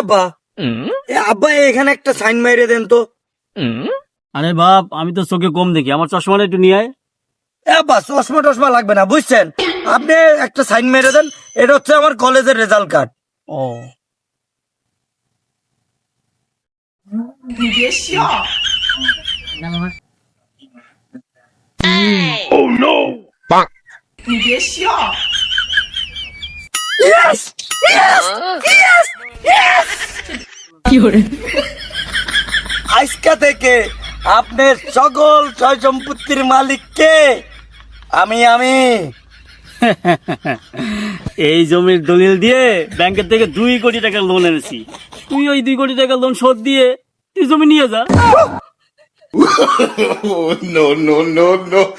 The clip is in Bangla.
আব্বা এ আব্বা এখানে একটা সাইন মাইরে দেন তো। আরে বাপ আমি তো চোখে কম দেখি আমার চশমাটা একটু নিয়ে আয়। এ আব্বা চশমা টশমা লাগবে না বুঝছেন? আপনি একটা সাইন মেরে দেন এটা হচ্ছে আমার কলেজের রেজাল্ট কার্ড ও। আজকা থেকে আপনার সকল সয় সম্পত্তির মালিক কে? আমি আমি। এই জমির দলিল দিয়ে ব্যাংকের থেকে দুই কোটি টাকা লোন এনেছি। তুই ওই দুই কোটি টাকা লোন শোধ দিয়ে তুই জমি নিয়ে যা। No, no, no, no.